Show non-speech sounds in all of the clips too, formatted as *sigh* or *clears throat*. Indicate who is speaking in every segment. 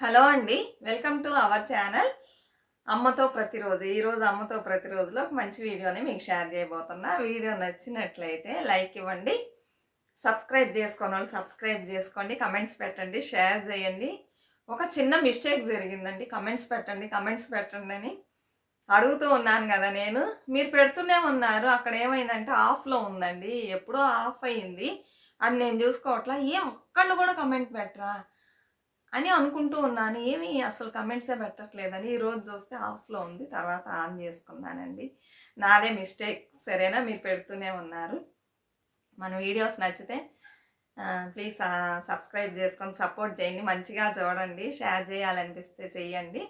Speaker 1: Hello అండి. Welcome to our channel. అమ్మతో ప్రతిరోజు ఈరోజు అమ్మతో ప్రతిరోజులో ఒక మంచి వీడియోని మీకు షేర్ చేయబోతున్నా. వీడియో నచ్చినట్లయితే లైక్ ఇవ్వండి. సబ్స్క్రైబ్ చేసుకున్న వాళ్ళు సబ్స్క్రైబ్ చేసుకోండి. కమెంట్స్ పెట్టండి షేర్ చేయండి. ఒక చిన్న మిస్టేక్ జరిగిందండి. కమెంట్స్ పెట్టండి కమెంట్స్ పెట్టండి అని అడుగుతూ ఉన్నాను కదా నేను. మీరు పెడుతూనే ఉన్నారు. అక్కడ ఏమైందంటే ఆఫ్లో ఉందండి. ఎప్పుడో ఆఫ్ అయింది. అది నేను చూసుకోవట్లా. ఏం ఒక్కళ్ళు కూడా కమెంట్ పెట్టరా? అని అనుకుంటూ ఉన్నాను. ఏమి అసలు కమెంట్సే పెట్టట్లేదని ఈరోజు చూస్తే ఆఫ్లో ఉంది తర్వాత ఆన్ చేసుకున్నానండి. నాదే మిస్టేక్ సరేనా? మీరు పెడుతూనే ఉన్నారు. మన వీడియోస్ నచ్చితే ప్లీజ్ సబ్స్క్రైబ్ చేసుకొని సపోర్ట్ చేయండి. మంచిగా చూడండి షేర్ చేయాలనిపిస్తే చెయ్యండి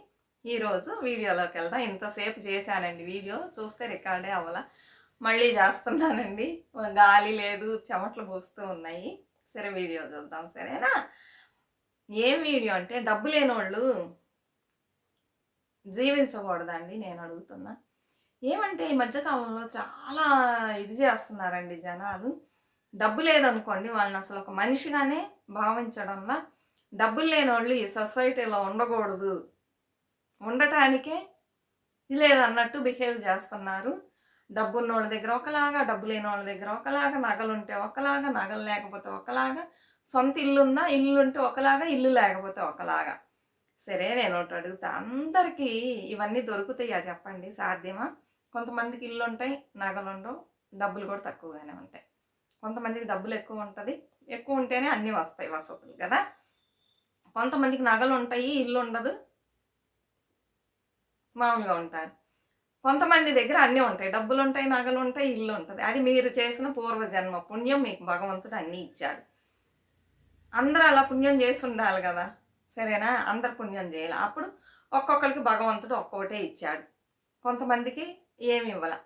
Speaker 1: ఈరోజు వీడియోలోకి వెళ్దాం. ఇంతసేపు చేశానండి వీడియో. చూస్తే రికార్డే అవ్వాల. మళ్ళీ చేస్తున్నానండి. గాలి లేదు చెమట్లు పోస్తూ ఉన్నాయి. సరే వీడియో చూద్దాం. సరేనా? ఏం వీడియో అంటే డబ్బు లేని వాళ్ళు జీవించకూడదండి నేను అడుగుతున్నా. ఏమంటే ఈ మధ్యకాలంలో చాలా ఇది చేస్తున్నారండి జనాలు. డబ్బు లేదనుకోండి వాళ్ళని అసలు ఒక మనిషిగానే భావించడంలా డబ్బులు లేని వాళ్ళు ఈ సొసైటీలో ఉండకూడదు. ఉండటానికే లేదన్నట్టు బిహేవ్ చేస్తున్నారు. డబ్బున్న వాళ్ళ దగ్గర ఒకలాగా డబ్బు లేని వాళ్ళ దగ్గర ఒకలాగా నగలు ఉంటే ఒకలాగా నగలు లేకపోతే ఒకలాగా సొంత ఇల్లు ఉందా ఇల్లు ఉంటే ఒకలాగా ఇల్లు లేకపోతే ఒకలాగా. సరే నేను ఒకటి అడుగుతా. అందరికీ ఇవన్నీ దొరుకుతాయా చెప్పండి? సాధ్యమా? కొంతమందికి ఇల్లు ఉంటాయి నగలు ఉండవు డబ్బులు కూడా తక్కువగానే ఉంటాయి. కొంతమందికి డబ్బులు ఎక్కువ ఉంటుంది. ఎక్కువ ఉంటేనే అన్నీ వస్తాయి వసతులు కదా? కొంతమందికి నగలు ఉంటాయి ఇల్లు ఉండదు మామూలుగా ఉంటారు. కొంతమంది దగ్గర అన్నీ ఉంటాయి. డబ్బులు ఉంటాయి నగలు ఉంటాయి ఇల్లు ఉంటుంది అది మీరు చేసిన పూర్వజన్మ పుణ్యం మీకు భగవంతుడు అన్నీ ఇచ్చాడు. అందరూ అలా పుణ్యం చేసి ఉండాలి కదా. సరేనా? అందరు పుణ్యం చేయాలి. అప్పుడు ఒక్కొక్కరికి భగవంతుడు ఒక్కొక్కటే ఇచ్చాడు. కొంతమందికి ఏమి ఇవ్వాల.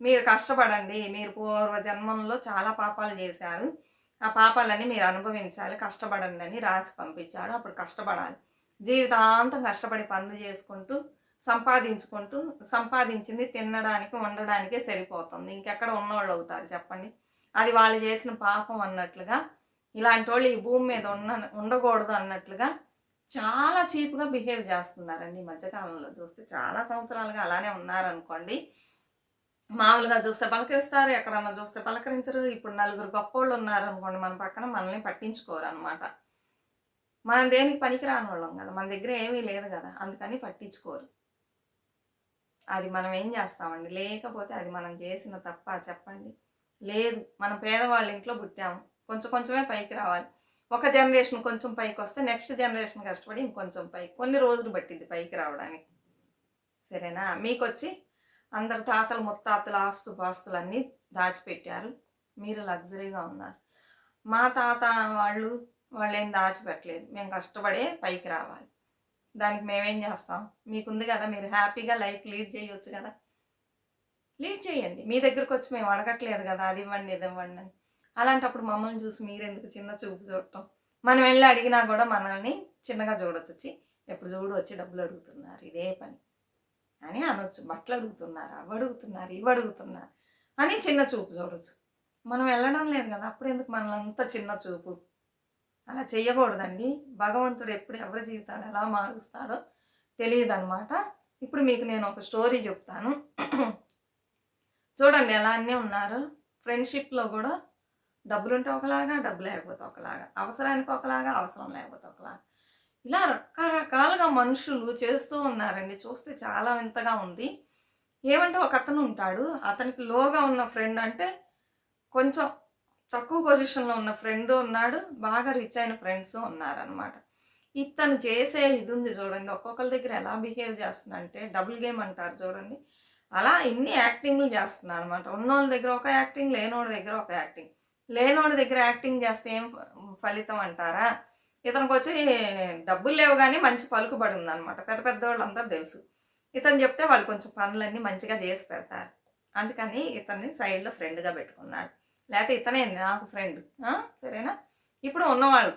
Speaker 1: మీరు కష్టపడండి. మీరు పూర్వ జన్మంలో చాలా పాపాలు చేశారు. ఆ పాపాలన్నీ మీరు అనుభవించాలి. కష్టపడండి అని రాసి పంపించాడు. అప్పుడు కష్టపడాలి. జీవితాంతం కష్టపడి పనులు చేసుకుంటూ సంపాదించుకుంటూ సంపాదించింది తినడానికి ఉండడానికే సరిపోతుంది. ఇంకెక్కడ ఉన్నవాళ్ళు అవుతారు చెప్పండి. అది వాళ్ళు చేసిన పాపం అన్నట్లుగా ఇలాంటి వాళ్ళు ఈ భూమి మీద ఉన్న ఉండకూడదు అన్నట్లుగా చాలా చీప్గా బిహేవ్ చేస్తున్నారండి ఈ మధ్యకాలంలో. చూస్తే చాలా సంవత్సరాలుగా అలానే ఉన్నారనుకోండి. మామూలుగా చూస్తే పలకరిస్తారు ఎక్కడన్నా చూస్తే పలకరించరు. ఇప్పుడు నలుగురు గొప్పోళ్ళు ఉన్నారనుకోండి మన పక్కన మనల్ని పట్టించుకోరు అనమాట మనం దేనికి పనికిరాని వాళ్ళం కదా? మన దగ్గర ఏమీ లేదు కదా? అందుకని పట్టించుకోరు. అది మనం ఏం చేస్తామండి? లేకపోతే అది మనం చేసిన తప్ప చెప్పండి. లేదు మనం పేదవాళ్ళ ఇంట్లో పుట్టాము. కొంచెం కొంచెమే పైకి రావాలి. ఒక జనరేషన్ కొంచెం పైకి వస్తే నెక్స్ట్ జనరేషన్ కష్టపడి ఇంకొంచెం పైకి కొన్ని రోజులు పట్టింది పైకి రావడానికి. సరేనా? మీకు వచ్చి అందరు తాతలు ముత్తాతలు ఆస్తు పాస్తులు అన్నీ దాచిపెట్టారు. మీరు లగ్జరీగా ఉన్నారు. మా తాత వాళ్ళు వాళ్ళు ఏం దాచిపెట్టలేదు. మేము కష్టపడే పైకి రావాలి. దానికి మేమేం చేస్తాం? మీకుంది కదా మీరు హ్యాపీగా లైఫ్ లీడ్ చేయొచ్చు కదా. లీడ్ చేయండి. మీ దగ్గరకు వచ్చి మేము అడగట్లేదు కదా అది ఇవ్వండి ఇది ఇవ్వండి అని. అలాంటప్పుడు మమ్మల్ని చూసి మీరెందుకు చిన్న చూపు చూడటం? మనం వెళ్ళి అడిగినా కూడా మనల్ని చిన్నగా చూడొచ్చు. వచ్చి ఎప్పుడు చూడు వచ్చి డబ్బులు అడుగుతున్నారు ఇదే పని. అని అనొచ్చు. బట్టలు అడుగుతున్నారు అవి అడుగుతున్నారు ఇవి అడుగుతున్నారు అని చిన్న చూపు చూడొచ్చు. మనం వెళ్ళడం లేదు కదా అప్పుడు ఎందుకు మనల్ని చిన్న చూపు? అలా చేయకూడదండి భగవంతుడు ఎప్పుడు ఎవరి జీవితాలు ఎలా మారుస్తాడో తెలియదు అనమాట ఇప్పుడు మీకు నేను ఒక స్టోరీ చెప్తాను. *clears throat* చూడండి ఎలా అన్నీ ఉన్నారు. ఫ్రెండ్షిప్లో కూడా డబ్బులు ఉంటే ఒకలాగా డబ్బు లేకపోతే ఒకలాగా అవసరానికి ఒకలాగా అవసరం లేకపోతే ఒకలాగా. ఇలా రకరకాలుగా మనుషులు చేస్తూ ఉన్నారండి. చూస్తే చాలా వింతగా ఉంది. ఏమంటే ఒక అతను ఉంటాడు. అతనికి లోగా ఉన్న ఫ్రెండ్ అంటే కొంచెం తక్కువ పొజిషన్లో ఉన్న ఫ్రెండ్ ఉన్నాడు. బాగా రిచ్ అయిన ఫ్రెండ్స్ ఉన్నారనమాట ఇతను చేసే ఇది ఉంది చూడండి. ఒక్కొక్కరి దగ్గర ఎలా బిహేవ్ చేస్తుందంటే డబుల్ గేమ్ అంటారు చూడండి. అలా ఇన్ని యాక్టింగ్లు చేస్తున్నాడు అనమాట ఉన్నోళ్ళ దగ్గర ఒక యాక్టింగ్ లేనోడి దగ్గర ఒక యాక్టింగ్. లేనోడి దగ్గర యాక్టింగ్ చేస్తే ఏం ఫలితం అంటారా? ఇతనికి వచ్చి డబ్బులు లేవు కానీ మంచి పలుకుబడి ఉందన్నమాట పెద్ద పెద్ద వాళ్ళందరూ తెలుసు. ఇతను చెప్తే వాళ్ళు కొంచెం పనులన్నీ మంచిగా చేసి పెడతారు. అందుకని ఇతన్ని సైడ్లో ఫ్రెండ్గా పెట్టుకున్నాడు. లేకపోతే ఇతనే నాకు ఫ్రెండ్. సరేనా? ఇప్పుడు ఉన్నవాళ్ళు.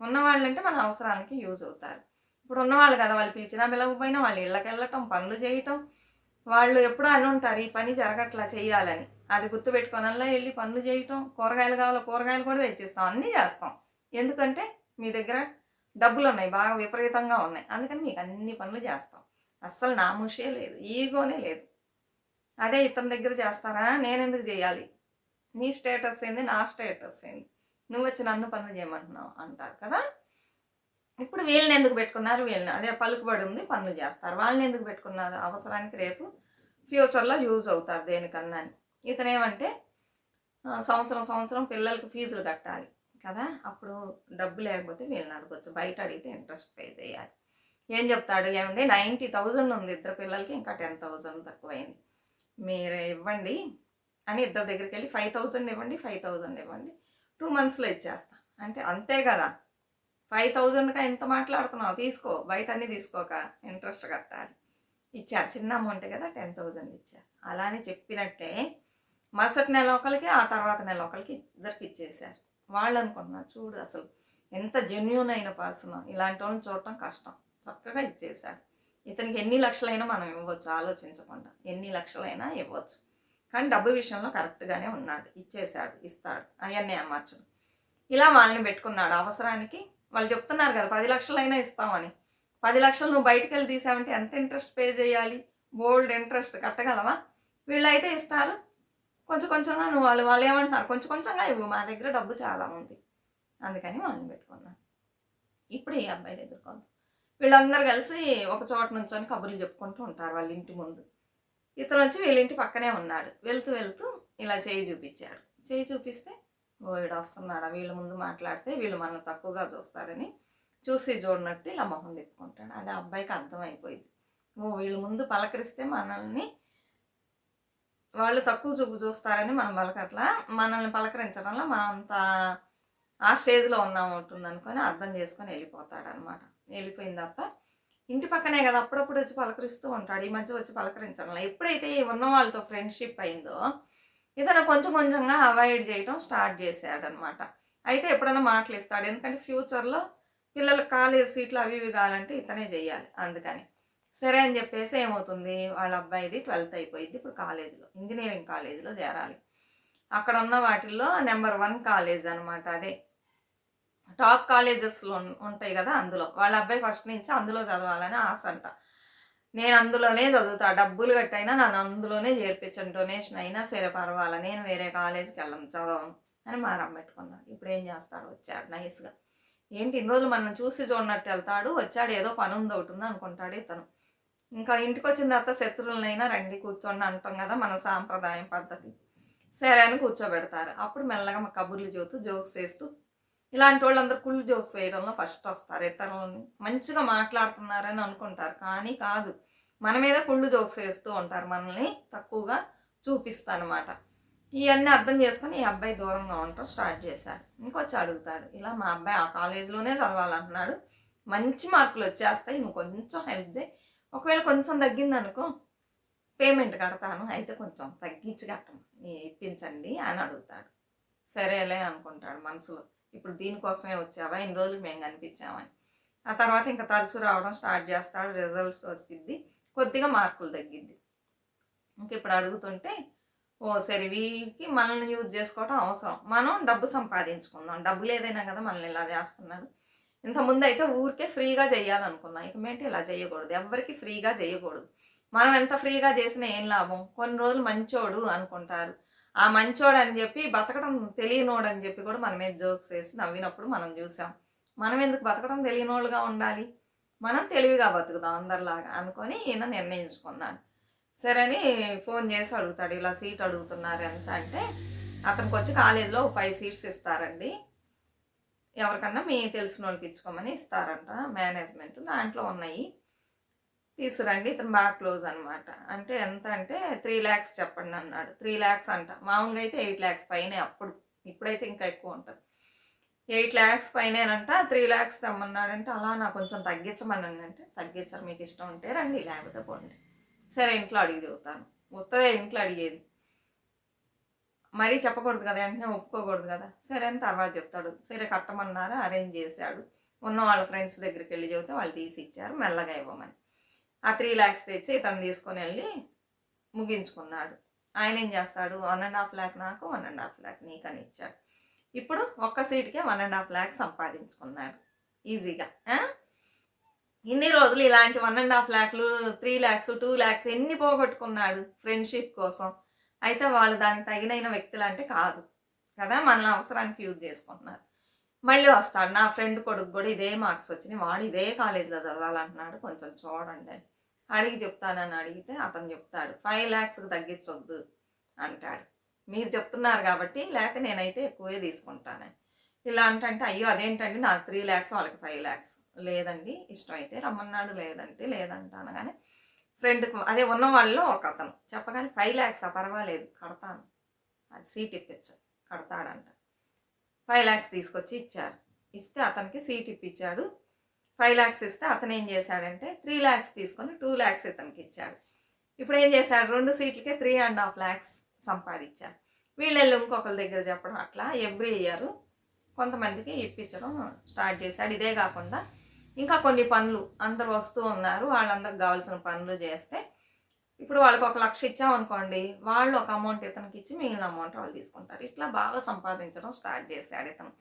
Speaker 1: ఉన్నవాళ్ళు అంటే మన అవసరానికి యూజ్ అవుతారు. ఇప్పుడు ఉన్నవాళ్ళు కదా వాళ్ళు పిలిచినా పిలవకపోయినా వాళ్ళు ఇళ్ళకి వెళ్ళటం పనులు చేయటం. వాళ్ళు ఎప్పుడూ అని ఉంటారు ఈ పని జరగట్లా చేయాలని అది గుర్తుపెట్టుకోనల్లా వెళ్ళి పనులు చేయటం కూరగాయలు కావాలో కూరగాయలు కూడా తెచ్చిస్తాం అన్నీ చేస్తాం. ఎందుకంటే మీ దగ్గర డబ్బులు ఉన్నాయి బాగా విపరీతంగా ఉన్నాయి. అందుకని మీకు అన్ని పనులు చేస్తాం. అస్సలు నామూషే లేదు ఈగోనే లేదు. అదే ఇతని దగ్గర చేస్తారా? నేను ఎందుకు చేయాలి? నీ స్టేటస్ ఏంది? నా స్టేటస్ ఏంది? నువ్వు వచ్చి నన్ను పనులు చేయమంటున్నావు అంటారు కదా? ఇప్పుడు వీళ్ళని ఎందుకు పెట్టుకున్నారు? వీళ్ళని అదే పలుకుబడి ఉంది పనులు చేస్తారు. వాళ్ళని ఎందుకు పెట్టుకున్నారు? అవసరానికి రేపు ఫ్యూచర్లో యూజ్ అవుతారు దేనికన్నా అని. ఇతను ఏమంటే సంవత్సరం సంవత్సరం పిల్లలకి ఫీజులు కట్టాలి కదా అప్పుడు డబ్బు లేకపోతే వీళ్ళని అడగచ్చు. బయట అడిగితే ఇంట్రెస్ట్ పే చేయాలి. ఏం చెప్తాడు? ఏమండి నైంటీ థౌజండ్ ఉంది ఇద్దరు పిల్లలకి ఇంకా టెన్ థౌజండ్ తక్కువైంది. మీరు ఇవ్వండి అని ఇద్దరు దగ్గరికి వెళ్ళి ఫైవ్ థౌజండ్ ఇవ్వండి ఫైవ్ థౌజండ్ ఇవ్వండి టూ మంత్స్లో ఇచ్చేస్తా. అంటే అంతే కదా ఫైవ్ థౌజండ్గా ఎంత మాట్లాడుతున్నావు తీసుకో బయట అన్నీ తీసుకోక ఇంట్రెస్ట్ కట్టాలి. ఇచ్చారు. చిన్న అమౌంట్ కదా టెన్ థౌజండ్ ఇచ్చారు. అలానే చెప్పినట్టే మరుసటి నెల ఒకరికి ఆ తర్వాత నెల ఒకరికి ఇద్దరికి ఇచ్చేశారు. వాళ్ళు అనుకుంటున్నారు చూడు అసలు ఎంత జెన్యున్ అయిన పర్సన్ ఇలాంటి వాళ్ళని చూడటం కష్టం. చక్కగా ఇచ్చేశాడు ఇతనికి ఎన్ని లక్షలైనా మనం ఇవ్వచ్చు ఆలోచించకుండా. ఎన్ని లక్షలైనా ఇవ్వచ్చు. కానీ డబ్బు విషయంలో కరెక్ట్గానే ఉన్నాడు. ఇచ్చేశాడు ఇస్తాడు. అవన్నీ అమ్మచ్చుడు ఇలా వాళ్ళని పెట్టుకున్నాడు. అవసరానికి వాళ్ళు చెప్తున్నారు కదా పది లక్షలైనా ఇస్తామని. పది లక్షలు నువ్వు బయటకు వెళ్ళి తీసావంటే ఎంత ఇంట్రెస్ట్ పే చేయాలి? బోల్డ్ ఇంట్రెస్ట్ కట్టగలవా? వీళ్ళైతే ఇస్తారు. కొంచెం కొంచెంగా నువ్వు వాళ్ళు వాళ్ళు ఏమంటున్నారు? కొంచెం కొంచెంగా ఇవ్వు. మా దగ్గర డబ్బు చాలా ఉంది. అందుకని వాళ్ళని పెట్టుకున్నాను ఇప్పుడు ఈ అబ్బాయి దగ్గర కొంత వీళ్ళందరూ కలిసి ఒక చోట నుంచొని కబుర్లు చెప్పుకుంటూ ఉంటారు వాళ్ళ ఇంటి ముందు. ఇతను వచ్చి వీళ్ళ ఇంటి పక్కనే ఉన్నాడు. వెళ్తూ వెళ్తూ ఇలా చేయి చూపించాడు. చేయి చూపిస్తే ఓ వీడు వస్తున్నాడా? వీళ్ళ ముందు మాట్లాడితే వీళ్ళు మనల్ని తక్కువగా చూస్తారని చూసి చూడనట్టు ఇలా మొహం తిప్పుకుంటాడు. అది ఆ అబ్బాయికి అర్థమైపోయింది. ఓ వీళ్ళ ముందు పలకరిస్తే మనల్ని వాళ్ళు తక్కువ చూపు చూస్తారని మనం పలకట్లా మనల్ని పలకరించడంలో మనం అంత ఆ స్టేజ్లో ఉన్నాం ఉంటుంది అనుకొని అర్థం చేసుకొని వెళ్ళిపోతాడు అనమాట వెళ్ళిపోయిన తర్వాత ఇంటి పక్కనే కదా అప్పుడప్పుడు వచ్చి పలకరిస్తూ ఉంటాడు. ఈ మధ్య వచ్చి పలకరించడం ఎప్పుడైతే ఉన్న వాళ్ళతో ఫ్రెండ్షిప్ అయిందో ఇతను కొంచెం కొంచెంగా అవాయిడ్ చేయడం స్టార్ట్ చేశాడనమాట. అయితే ఎప్పుడైనా మాటలు ఇస్తాడు ఎందుకంటే ఫ్యూచర్లో పిల్లలు కాలేజ్ సీట్లు అవి ఇవి కావాలంటే ఇతనే చేయాలి. అందుకని సరే అని చెప్పేసి ఏమవుతుంది? వాళ్ళ అబ్బాయిది ట్వెల్త్ అయిపోయింది ఇప్పుడు కాలేజీలో ఇంజనీరింగ్ కాలేజీలో చేరాలి. అక్కడ ఉన్న వాటిల్లో నెంబర్ వన్ కాలేజ్ అనమాట అదే. టాప్ కాలేజెస్లో ఉంటాయి కదా అందులో. వాళ్ళ అబ్బాయి ఫస్ట్ నుంచి అందులో చదవాలని ఆశ అంట. నేను అందులోనే చదువుతా. డబ్బులు కట్టైనా నన్ను అందులోనే చేర్పించండి డొనేషన్ అయినా సరే పర్వాలా. నేను వేరే కాలేజీకి వెళ్ళను చదవను అని మారం పెట్టుకున్నాడు. ఇప్పుడు ఏం చేస్తాడు? వచ్చాడు నైస్గా. ఏంటి? ఇన్ని రోజులు మనం చూసి చూడనట్టు వెళ్తాడు. వచ్చాడు ఏదో పని ఉంది ఒకటి ఉంది అనుకుంటాడు ఇతను. ఇంకా ఇంటికి వచ్చిన తర్వాత శత్రువులనైనా రండి కూర్చోండి అంటాం కదా మన సాంప్రదాయం పద్ధతి. సరే అని కూర్చోబెడతారు. అప్పుడు మెల్లగా మా కబుర్లు చెబుతూ జోక్స్ వేస్తూ ఇలాంటి వాళ్ళందరూ కుళ్ళు జోక్స్ వేయడంలో ఫస్ట్ వస్తారు ఇతరులని. మంచిగా మాట్లాడుతున్నారని అనుకుంటారు. కానీ కాదు మన మీద కుళ్ళు జోక్స్ వేస్తూ ఉంటారు. మనల్ని తక్కువగా చూపిస్తానమాట ఇవన్నీ అర్థం చేసుకొని ఈ అబ్బాయి దూరంగా ఉండటం స్టార్ట్ చేశాడు. ఇంకొచ్చి అడుగుతాడు ఇలా మా అబ్బాయి ఆ కాలేజీలోనే చదవాలంటున్నాడు. మంచి మార్కులు వచ్చేస్తాయి. నువ్వు కొంచెం హెల్ప్ చేయి. ఒకవేళ కొంచెం తగ్గిందనుకో పేమెంట్ కడతాను. అయితే కొంచెం తగ్గించి కట్టం ఇప్పించండి అని అడుగుతాడు. సరేలే అనుకుంటాడు మనసులో ఇప్పుడు దీనికోసమే వచ్చావా? ఇన్ని రోజులు మేము కనిపించామని. ఆ తర్వాత ఇంకా తరచు రావడం స్టార్ట్ చేస్తాడు. రిజల్ట్స్ వచ్చింది కొద్దిగా మార్కులు తగ్గిద్ది. ఇంక ఇప్పుడు అడుగుతుంటే ఓ సరే వీరికి మనల్ని యూజ్ చేసుకోవడం అవసరం. మనం డబ్బు సంపాదించుకుందాం. డబ్బులు ఏదైనా కదా మనల్ని ఇలా చేస్తున్నారు. ఇంతకుముందు అయితే ఊరికే ఫ్రీగా చేయాలనుకున్నా. ఇక మేంటి ఇలా చేయకూడదు. ఎవరికి ఫ్రీగా చేయకూడదు. మనం ఎంత ఫ్రీగా చేసినా ఏం లాభం? కొన్ని రోజులు మంచోడు అనుకుంటారు. ఆ మంచోడు అని చెప్పి బతకడం తెలియనోడు అని చెప్పి కూడా మన మీద జోక్స్ వేసి నవ్వినప్పుడు మనం చూసాం. మనం ఎందుకు బతకడం తెలియనోళ్ళుగా ఉండాలి? మనం తెలివిగా బతుకుదాం అందరిలాగా అనుకొని ఈయన నిర్ణయించుకున్నాడు. సరే అని ఫోన్ చేసి అడుగుతాడు ఇలా సీట్ అడుగుతున్నారు ఎంత అంటే అతనికి వచ్చి కాలేజీలో ఫైవ్ సీట్స్ ఇస్తారండి. ఎవరికన్నా మీ తెలిసిన వాళ్ళకి ఇచ్చుకోమని ఇస్తారంట. మేనేజ్మెంట్ దాంట్లో ఉన్నాయి. తీసుకురండి ఇతను బాగా క్లోజ్ అనమాట అంటే ఎంత అంటే త్రీ ల్యాక్స్ చెప్పండి అన్నాడు. త్రీ ల్యాక్స్ అంట. మామూలుగా అయితే ఎయిట్ ల్యాక్స్ పైనే అప్పుడు. ఇప్పుడైతే ఇంకా ఎక్కువ ఉంటుంది. ఎయిట్ ల్యాక్స్ పైనేనంట త్రీ ల్యాక్స్ తెమ్మన్నాడంటే అలా నాకు కొంచెం తగ్గించమని అంటే తగ్గించరు మీకు ఇష్టం ఉంటే రండి లేకపోతే పోండి. సరే ఇంట్లో అడిగి చదువుతాను ఉత్తదే ఇంట్లో అడిగేది. మరీ చెప్పకూడదు కదా వెంటనే ఒప్పుకోకూడదు కదా. సరే అని తర్వాత చెప్తాడు. సరే కట్టమన్నారు? అరేంజ్ చేశాడు. ఉన్న వాళ్ళ ఫ్రెండ్స్ దగ్గరికి వెళ్ళి చెబితే వాళ్ళు తీసి ఇచ్చారు మెల్లగా ఇవ్వమని. ఆ త్రీ ల్యాక్స్ తెచ్చి ఇతను తీసుకొని వెళ్ళి ముగించుకున్నాడు. ఆయన ఏం చేస్తాడు? వన్ అండ్ హాఫ్ ల్యాక్ నాకు వన్ అండ్ హాఫ్ ల్యాక్ నీకని ఇచ్చాడు. ఇప్పుడు ఒక్క సీట్కే వన్ అండ్ హాఫ్ ల్యాక్ సంపాదించుకున్నాడు. ఈజీగా ఇన్ని రోజులు ఇలాంటి వన్ అండ్ హాఫ్ ల్యాక్లు త్రీ ల్యాక్స్ టూ ల్యాక్స్ ఎన్ని పోగొట్టుకున్నాడు ఫ్రెండ్షిప్ కోసం? అయితే వాళ్ళు దానికి తగినైన వ్యక్తులు అంటే కాదు. కదా? మనల్ని అవసరానికి యూజ్ చేసుకుంటున్నారు. మళ్ళీ వస్తాడు నా ఫ్రెండ్ కొడుకు కూడా ఇదే మార్క్స్ వచ్చినాయి. వాడు ఇదే కాలేజీలో చదవాలంటున్నాడు. కొంచెం చూడండి అని. అడిగి చెప్తానని అడిగితే అతను చెప్తాడు ఫైవ్ ల్యాక్స్కి తగ్గించొద్దు అంటాడు. మీరు చెప్తున్నారు కాబట్టి లేకపోతే నేనైతే ఎక్కువే తీసుకుంటాను ఇలా అంటే అయ్యో అదేంటండి? నాకు త్రీ ల్యాక్స్ వాళ్ళకి ఫైవ్ ల్యాక్స్ లేదండి ఇష్టం అయితే రమ్మన్నాడు. లేదంటే లేదంటాను కానీ ఫ్రెండ్కి అదే ఉన్న వాళ్ళలో ఒక అతను. చెప్పగానే ఫైవ్ ల్యాక్స్ పర్వాలేదు కడతాను. అది సీట్ ఇప్పించు కడతాడంట. ఫైవ్ ల్యాక్స్ తీసుకొచ్చి ఇచ్చారు. ఇస్తే అతనికి సీట్ ఇప్పించాడు. ఫైవ్ ల్యాక్స్ ఇస్తే అతను ఏం చేశాడంటే త్రీ ల్యాక్స్ తీసుకొని టూ ల్యాక్స్ ఇతనికి ఇచ్చాడు. ఇప్పుడు ఏం చేశాడు? రెండు సీట్లకే త్రీ అండ్ హాఫ్ ల్యాక్స్ సంపాదించాడు. వీళ్ళు ఇంకొకరి దగ్గర చెప్పడం అట్లా. ఎవ్రీ ఇయర్ కొంతమందికి ఇప్పించడం స్టార్ట్ చేశాడు. ఇదే కాకుండా ఇంకా కొన్ని పనులు అందరు వస్తూ ఉన్నారు. వాళ్ళందరికి కావాల్సిన పనులు చేస్తే ఇప్పుడు వాళ్ళకి ఒక లక్ష ఇచ్చామనుకోండి వాళ్ళు ఒక అమౌంట్ ఇతనికి ఇచ్చి మిగిలిన అమౌంట్ వాళ్ళు తీసుకుంటారు. ఇట్లా బాగా సంపాదించడం స్టార్ట్ చేశాడు ఇతను.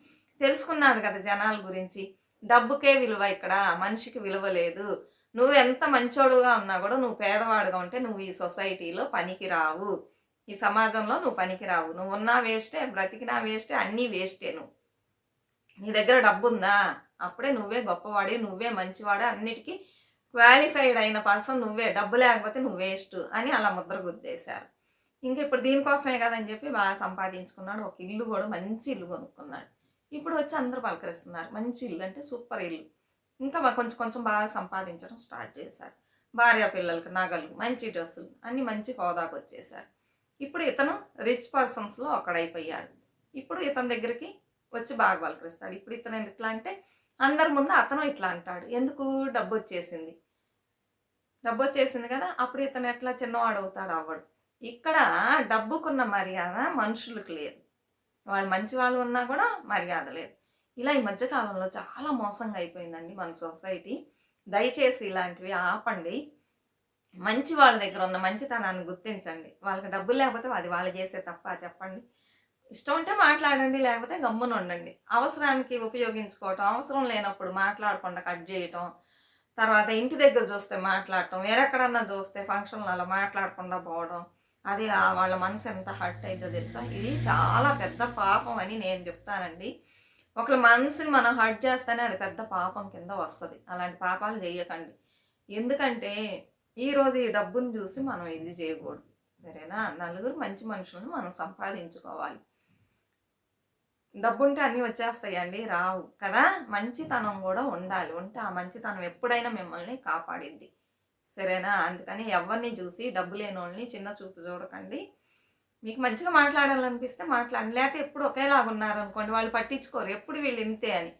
Speaker 1: తెలుసుకున్నాడు కదా జనాల గురించి డబ్బుకే విలువ ఇక్కడ మనిషికి విలువ లేదు. నువ్వు ఎంత మంచోడుగా ఉన్నా కూడా నువ్వు పేదవాడుగా ఉంటే నువ్వు ఈ సొసైటీలో పనికి రావు. ఈ సమాజంలో నువ్వు పనికి రావు. నువ్వు ఉన్నా వేస్టే బ్రతికినా వేస్టే అన్నీ వేస్టే నువ్వు. నీ దగ్గర డబ్బు ఉందా అప్పుడే నువ్వే గొప్పవాడే నువ్వే మంచివాడే అన్నిటికీ క్వాలిఫైడ్ అయిన పర్సన్ నువ్వే డబ్బు లేకపోతే నువ్వు వేస్ట్ అని అలా ముద్ర గుద్దేశారు. ఇంక ఇప్పుడు దీనికోసమే కదని చెప్పి బాగా సంపాదించుకున్నాడు ఒక ఇల్లు కూడా మంచి ఇల్లు కొనుక్కున్నాడు. ఇప్పుడు వచ్చి అందరూ పలకరిస్తున్నారు మంచి ఇల్లు అంటే సూపర్ ఇల్లు. ఇంకా కొంచెం కొంచెం బాగా సంపాదించడం స్టార్ట్ చేశాడు భార్య పిల్లలకి నగలు మంచి డ్రెస్సులు అన్ని మంచి హోదాకు వచ్చేసాడు ఇప్పుడు ఇతను రిచ్ పర్సన్స్లో ఒకడైపోయాడు ఇప్పుడు ఇతని దగ్గరికి వచ్చి బాగా పలకరిస్తాడు. ఇప్పుడు ఇతను ఎట్లా అంటే అందరి ముందు అతను ఇట్లా అంటాడు. ఎందుకు డబ్బు వచ్చేసింది? డబ్బు వచ్చేసింది కదా అప్పుడు ఇతను ఎట్లా చిన్నవాడు అవుతాడు అవ్వడు. ఇక్కడ డబ్బుకున్న మర్యాద మనుషులకు లేదు. వాళ్ళు మంచి వాళ్ళు ఉన్నా కూడా మర్యాద లేదు. ఇలా ఈ మధ్యకాలంలో చాలా మోసంగా అయిపోయిందండి మన సొసైటీ. దయచేసి ఇలాంటివి ఆపండి. మంచి వాళ్ళ దగ్గర ఉన్న మంచితనాన్ని గుర్తించండి. వాళ్ళకి డబ్బులు లేకపోతే అది వాళ్ళు చేసే తప్ప చెప్పండి. ఇష్టం ఉంటే మాట్లాడండి లేకపోతే గమ్మున ఉండండి. అవసరానికి ఉపయోగించుకోవటం అవసరం లేనప్పుడు మాట్లాడకుండా కట్ చేయటం తర్వాత ఇంటి దగ్గర చూస్తే మాట్లాడటం వేరెక్కడన్నా చూస్తే ఫంక్షన్లు అలా మాట్లాడకుండా పోవడం అది వాళ్ళ మనసు ఎంత హర్ట్ అయిందో తెలుసా? ఇది చాలా పెద్ద పాపం అని నేను చెప్తానండి. ఒకళ్ళ మనసుని మనం హర్ట్ చేస్తేనే అది పెద్ద పాపం కింద వస్తుంది. అలాంటి పాపాలు చేయకండి. ఎందుకంటే ఈరోజు ఈ డబ్బుని చూసి మనం ఇది చేయకూడదు. సరేనా? నలుగురు మంచి మనుషులను మనం సంపాదించుకోవాలి. డబ్బు ఉంటే అన్నీ వచ్చేస్తాయండి రావు కదా? మంచితనం కూడా ఉండాలి. ఉంటే ఆ మంచితనం ఎప్పుడైనా మిమ్మల్ని కాపాడిద్ది. సరేనా? అందుకని ఎవరిని చూసి డబ్బు లేని వాళ్ళని చిన్న చూపు చూడకండి. మీకు మంచిగా మాట్లాడాలనిపిస్తే మాట్లాడండి. లేకపోతే ఎప్పుడు ఒకేలాగా ఉన్నారనుకోండి వాళ్ళు పట్టించుకోరు. ఎప్పుడు వీళ్ళు ఇంతే అని.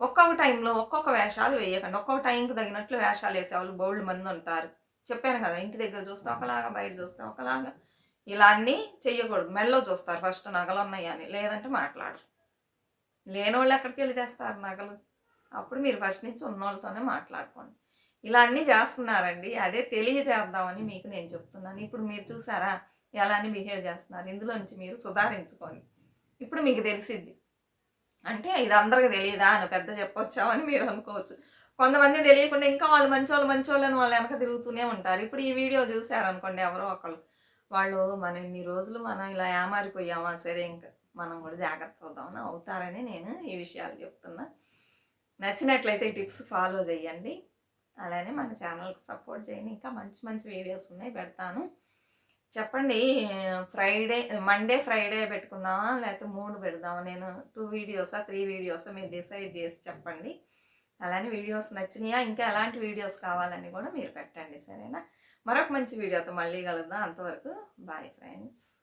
Speaker 1: ఒక్కొక్క టైంలో ఒక్కొక్క వేషాలు వేయకండి. ఒక్కొక్క టైంకి తగినట్లు వేషాలు వేసేవాళ్ళు బౌళ్ళు మంది ఉంటారు. చెప్పాను కదా ఇంటి దగ్గర చూస్తే ఒకలాగా బయట చూస్తే ఒకలాగా. ఇలా అన్నీ చెయ్యకూడదు. మెడలో చూస్తారు ఫస్ట్ నగలు ఉన్నాయని అని లేదంటే మాట్లాడరు. లేని వాళ్ళు ఎక్కడికి వెళ్ళి తెస్తారు నగలు? అప్పుడు మీరు ఫస్ట్ నుంచి ఉన్నోళ్ళతోనే మాట్లాడుకోండి. ఇలా అన్నీ చేస్తున్నారండి. అదే తెలియజేద్దామని మీకు నేను చెప్తున్నాను. ఇప్పుడు మీరు చూసారా ఎలా అని బిహేవ్ చేస్తున్నారు? ఇందులో నుంచి మీరు సుధారించుకోండి. ఇప్పుడు మీకు తెలిసిద్ది. అంటే ఇది అందరికి తెలియదా? అని పెద్ద చెప్పొచ్చామని మీరు అనుకోవచ్చు. కొంతమంది తెలియకుండా ఇంకా వాళ్ళు మంచోళ్ళు మంచోళ్ళు వాళ్ళు వెనక తిరుగుతూనే ఉంటారు. ఇప్పుడు ఈ వీడియో చూసారనుకోండి ఎవరో ఒకళ్ళు. వాళ్ళు మనం ఇన్ని రోజులు మనం ఇలా ఏమారిపోయామా? సరే ఇంకా. మనం కూడా జాగ్రత్త అవుదామని అవుతారని నేను ఈ విషయాలు చెప్తున్నా. నచ్చినట్లయితే ఈ టిప్స్ ఫాలో చేయండి అలానే మన ఛానల్కి సపోర్ట్ చేయండి. ఇంకా మంచి మంచి వీడియోస్ ఉన్నాయి పెడతాను. చెప్పండి ఫ్రైడే మండే ఫ్రైడే పెట్టుకుందామా? లేకపోతే మూడు పెడదామా? నేను టూ వీడియోసా త్రీ వీడియోసా మీరు డిసైడ్ చేసి చెప్పండి. అలానే వీడియోస్ నచ్చినాయా? ఇంకా ఎలాంటి వీడియోస్ కావాలని కూడా మీరు పెట్టండి సరేనా? మరొక మంచి వీడియోతో మళ్ళీ కలుద్దాం. అంతవరకు బాయ్ ఫ్రెండ్స్.